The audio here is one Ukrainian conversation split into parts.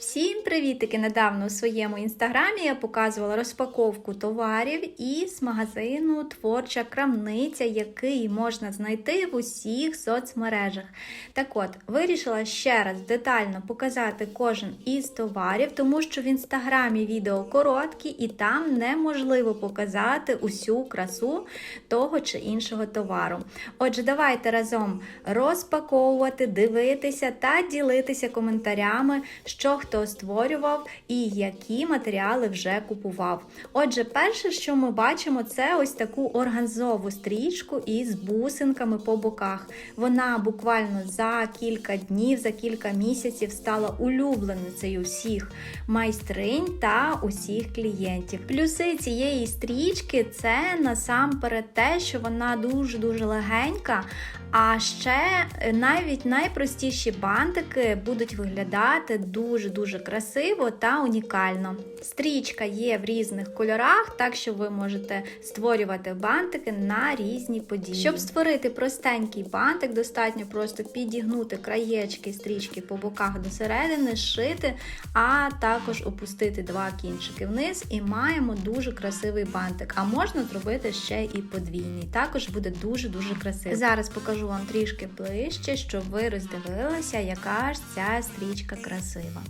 Всім привітики! Недавно у своєму інстаграмі я показувала розпаковку товарів із магазину Творча крамниця, який можна знайти в усіх соцмережах. Так от, вирішила ще раз детально показати кожен із товарів, тому що в інстаграмі відео короткі і там неможливо показати усю красу того чи іншого товару. Отже, давайте разом розпаковувати, дивитися та ділитися коментарями, що хто створював і які матеріали вже купував. Отже, перше, що ми бачимо, це ось таку органзову стрічку із бусинками по боках. Вона буквально за кілька днів, за кілька місяців стала улюбленицею всіх майстринь та усіх клієнтів. Плюси цієї стрічки це насамперед те, що вона дуже-дуже легенька. А ще е, навіть найпростіші бантики будуть виглядати дуже-дуже красиво та унікально. Стрічка є в різних кольорах, так що ви можете створювати бантики на різні події. Щоб створити простенький бантик, достатньо просто підігнути краєчки стрічки по боках до середини, шити, а також опустити два кінчики вниз, і маємо дуже красивий бантик. А можна зробити ще і подвійний. Також буде дуже-дуже красиво. Зараз покажу вам трішки ближче, щоб ви роздивилися, яка ж ця стрічка красива.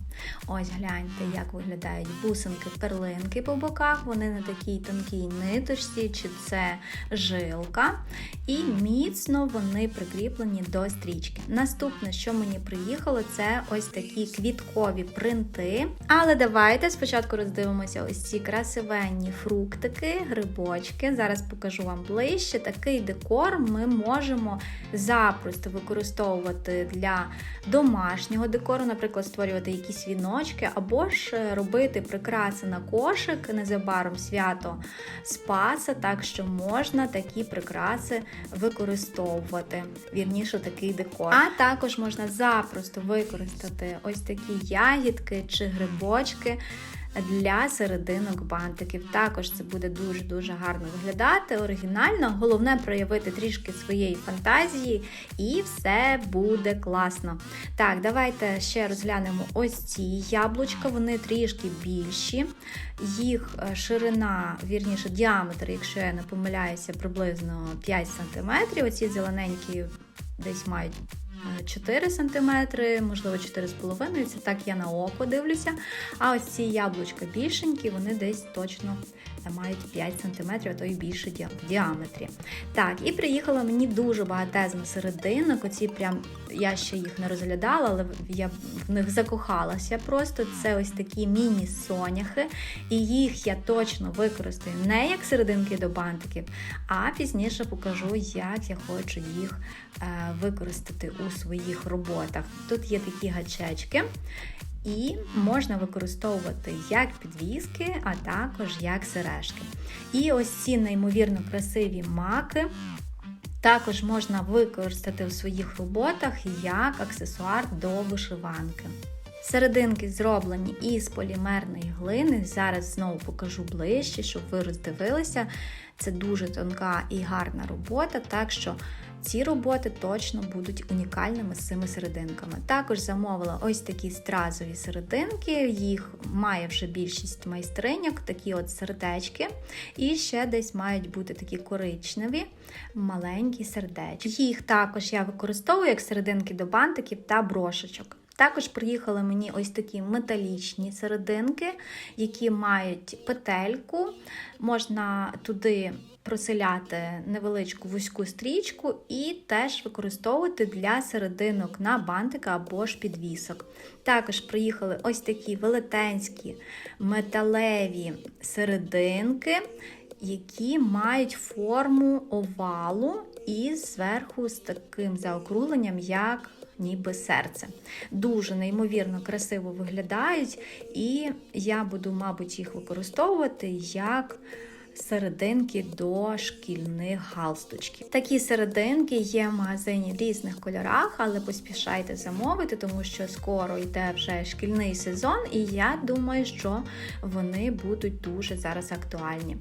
Ось гляньте, як виглядають бусинки, перлинки по боках. Вони на такій тонкій ниточці, чи це жилка. І міцно вони прикріплені до стрічки. Наступне, що мені приїхало, це ось такі квіткові принти. Але давайте спочатку роздивимося ось ці красивенні фруктики, грибочки. Зараз покажу вам ближче. Такий декор ми можемо запросто використовувати для домашнього декору, наприклад, створювати якісь віночки, або ж робити прикраси на кошик незабаром свято Спаса, так що можна такі прикраси використовувати. Вірніше, такий декор. А також можна запросто використати ось такі ягідки чи грибочки для серединок бантиків. Також це буде дуже-дуже гарно виглядати, оригінально. Головне проявити трішки своєї фантазії, і все буде класно. Так, давайте ще розглянемо ось ці яблучка, вони трішки більші. Їх е, ширина, вірніше, діаметр, якщо я не помиляюся, приблизно 5 см. Оці зелененькі десь мають. 4 см, можливо, 4,5 це так я на око дивлюся. А ось ці яблучка більшенькі, вони десь точно мають 5 см, а то й більше в діаметрі. Так, і приїхало мені дуже багатезно серединок. Оці прям я ще їх не розглядала, але я в них закохалася. Просто це ось такі міні-соняхи, і їх я точно використаю не як серединки до бантиків, а пізніше покажу, як я хочу їх е, використати у своїх роботах. Тут є такі гачечки. І можна використовувати як підвіски, а також як сережки. І ось ці неймовірно красиві маки також можна використати у своїх роботах як аксесуар до вишиванки. Серединки зроблені із полімерної глини. Зараз знову покажу ближче, щоб ви роздивилися. Це дуже тонка і гарна робота, так що ці роботи точно будуть унікальними з цими серединками. Також замовила ось такі стразові серединки, їх має вже більшість майстриньок, такі от сердечки. І ще десь мають бути такі коричневі, маленькі сердечки. Їх також я використовую як серединки до бантиків та брошечок. Також приїхали мені ось такі металічні серединки, які мають петельку. Можна туди проселяти невеличку вузьку стрічку і теж використовувати для серединок на бантика або ж підвісок. Також приїхали ось такі велетенські металеві серединки, які мають форму овалу і зверху з таким заокругленням, як ніби серце. Дуже неймовірно красиво виглядають, і я буду, мабуть, їх використовувати як. Серединки до шкільних галстучків. Такі серединки є в магазині в різних кольорах, але поспішайте замовити, тому що скоро йде вже шкільний сезон, і я думаю, що вони будуть дуже зараз актуальні.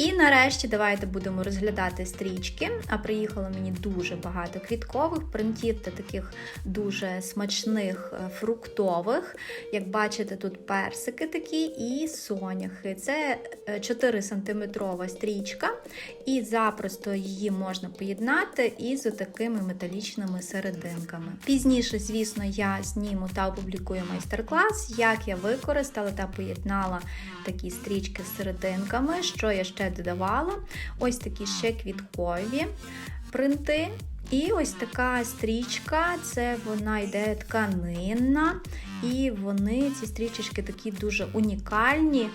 І нарешті давайте будемо розглядати стрічки. А приїхало мені дуже багато квіткових принтів та таких дуже смачних е, фруктових. Як бачите, тут персики такі і соняхи. Це 4 см стрічка, і запросто її можна поєднати із такими металічними серединками. Пізніше, звісно, я зніму та опублікую майстер-клас, як я використала та поєднала такі стрічки з серединками, що я ще додавала. Ось такі ще квіткові принти. І ось така стрічка, це вона йде тканинна, і вони, ці стрічечки такі дуже унікальні,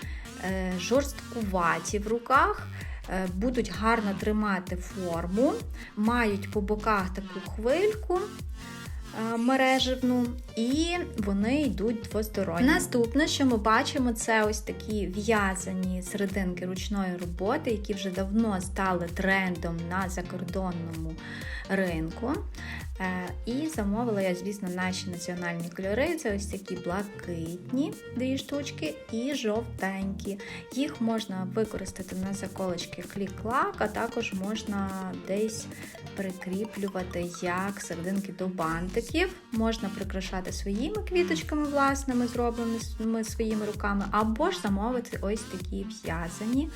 е, жорсткуваті в руках. е, Будуть гарно тримати форму, мають по боках таку хвильку мереживну, і вони йдуть двосторонні. Наступне, що ми бачимо, це ось такі в'язані серединки ручної роботи, які вже давно стали трендом на закордонному ринку. Е, І замовила я, звісно, наші національні кольори. Це ось такі блакитні дві штучки і жовтенькі. Їх можна використати на заколочки клік-лак, а також можна десь прикріплювати як серединки до бантиків. Можна прикрашати своїми квіточками, власними, зробленими своїми руками, або ж замовити ось такі в'язані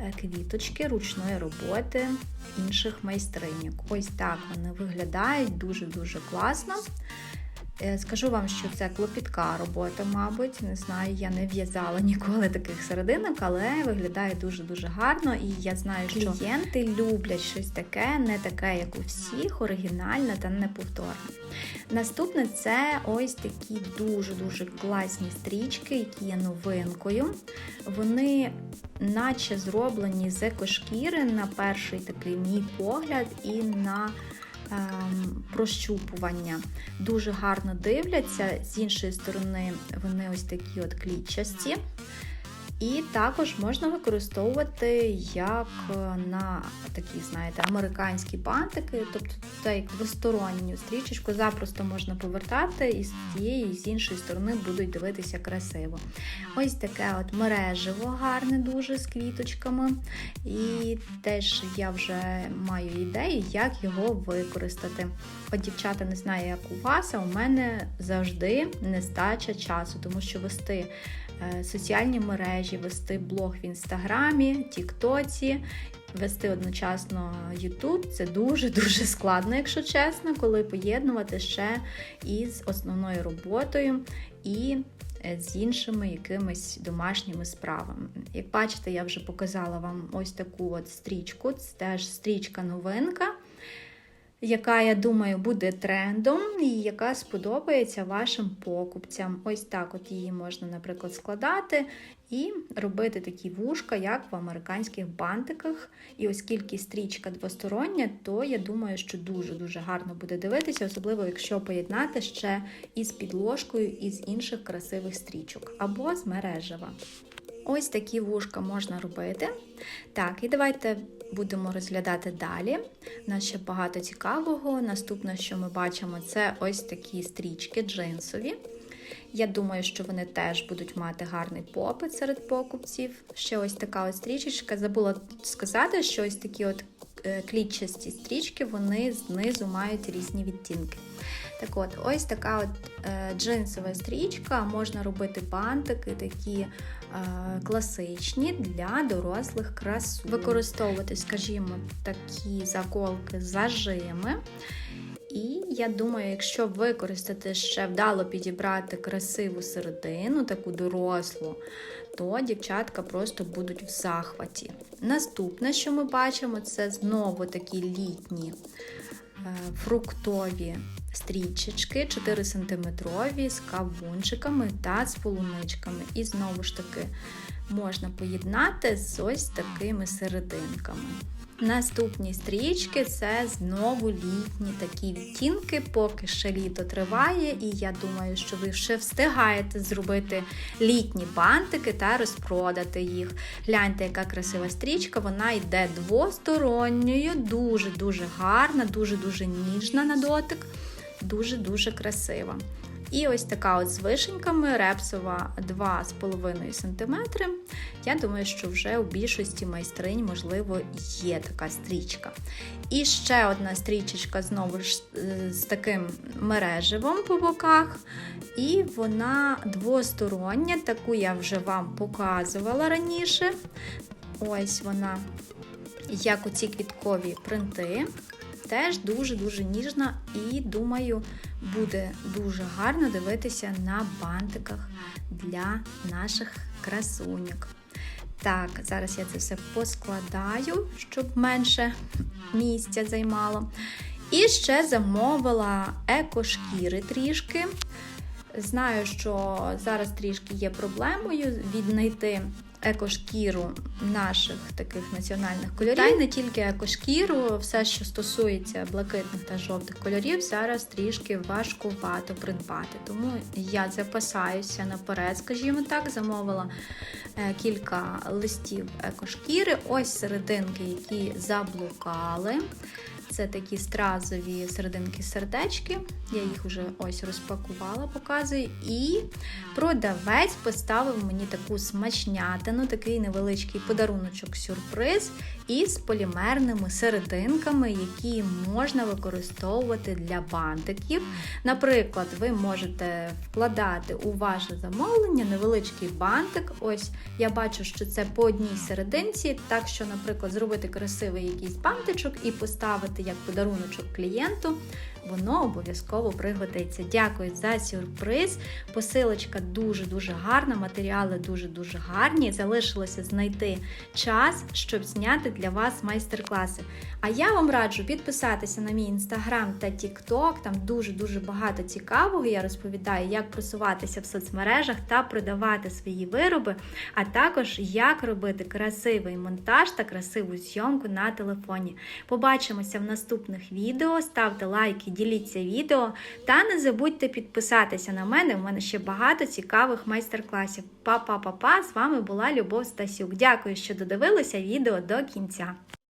е, квіточки ручної роботи інших майстриньок. Ось так вони виглядають дуже-дуже класно. Е, Скажу вам, що це клопітка робота, мабуть. Не знаю, я не в'язала ніколи таких серединок, але виглядає дуже-дуже гарно. І я знаю, що клієнти люблять щось таке, не таке, як у всіх, оригінальне та неповторне. Наступне це ось такі дуже-дуже класні стрічки, які є новинкою. Вони наче зроблені з екошкіри на перший такий мій погляд і на прощупування. Дуже гарно дивляться. З іншої сторони, вони ось такі от клітчасті. І також можна використовувати як на такі, знаєте, американські бантики, тобто це як двосторонню стрічечку, запросто можна повертати, і з тієї, і з іншої сторони будуть дивитися красиво. Ось таке от мережево гарне дуже з квіточками. І теж я вже маю ідею, як його використати. От дівчата не знаю, як у вас, а у мене завжди нестача часу, тому що вести е, соціальні мережі, вести блог в інстаграмі, Тіктоці, вести одночасно YouTube це дуже-дуже складно, якщо чесно, коли поєднувати ще із основною роботою і е, з іншими якимись домашніми справами. Як бачите, я вже показала вам ось таку от стрічку, це теж стрічка новинка яка, я думаю, буде трендом і яка сподобається вашим покупцям. Ось так от її можна, наприклад, складати і робити такі вушка, як в американських бантиках. І оскільки стрічка двостороння, то я думаю, що дуже-дуже гарно буде дивитися, особливо якщо поєднати ще із підложкою із інших красивих стрічок або з мережева. Ось такі вушка можна робити. Так, і давайте будемо розглядати далі. У нас ще багато цікавого. Наступне, що ми бачимо, це ось такі стрічки джинсові. Я думаю, що вони теж будуть мати гарний попит серед покупців. Ще ось така ось стрічечка. Забула сказати, що ось такі от е, клітчасті стрічки, вони знизу мають різні відтінки. Так от, ось така от е, джинсова стрічка, можна робити бантики, такі е, класичні для дорослих красу. Використовувати, скажімо, такі заколки зажими. І я думаю, якщо використати ще вдало підібрати красиву середину, таку дорослу, то дівчатка просто будуть в захваті. Наступне, що ми бачимо, це знову такі літні е, фруктові стрічечки 4 см з кавунчиками та з полуничками. І знову ж таки можна поєднати з ось такими серединками. Наступні стрічки це знову літні такі відтінки, поки ще літо триває, і я думаю, що ви ще встигаєте зробити літні бантики та розпродати їх. Гляньте, яка красива стрічка, вона йде двосторонньою, дуже-дуже гарна, дуже-дуже ніжна на дотик, дуже-дуже красива. І ось така от з вишеньками, репсова 2,5 см. Я думаю, що вже у більшості майстринь, можливо, є така стрічка. І ще одна стрічечка знову ж е, з таким мереживом по боках. І вона двостороння, таку я вже вам показувала раніше. Ось вона, як оці квіткові принти. Теж дуже-дуже ніжна і, думаю, буде дуже гарно дивитися на бантиках для наших красуньок. Так, зараз я це все поскладаю, щоб менше місця займало. І ще замовила екошкіри трішки. Знаю, що зараз трішки є проблемою віднайти екошкіру наших таких національних кольорів. Та й не тільки екошкіру, все, що стосується блакитних та жовтих кольорів, зараз трішки важкувато придбати. Тому я запасаюся наперед, скажімо так, замовила е, кілька листів екошкіри. Ось серединки, які заблукали. Це такі стразові серединки сердечки. Я їх вже ось розпакувала, показую. І продавець поставив мені таку смачнятину, такий невеличкий подаруночок сюрприз із полімерними серединками, які можна використовувати для бантиків. Наприклад, ви можете вкладати у ваше замовлення невеличкий бантик. Ось я бачу, що це по одній серединці, так що, наприклад, зробити красивий якийсь бантичок і поставити як подаруночок клієнту, воно обов'язково пригодиться. Дякую за сюрприз. Посилочка дуже-дуже гарна, матеріали дуже-дуже гарні. Залишилося знайти час, щоб зняти для вас майстер-класи. А я вам раджу підписатися на мій інстаграм та тікток. Там дуже-дуже багато цікавого. Я розповідаю, як просуватися в соцмережах та продавати свої вироби, а також як робити красивий монтаж та красиву зйомку на телефоні. Побачимося в наступних відео. Ставте лайки, діліться відео та не забудьте підписатися на мене. У мене ще багато цікавих майстер-класів. Па-па-па-па! З вами була Любов Стасюк. Дякую, що додивилися відео до кінця.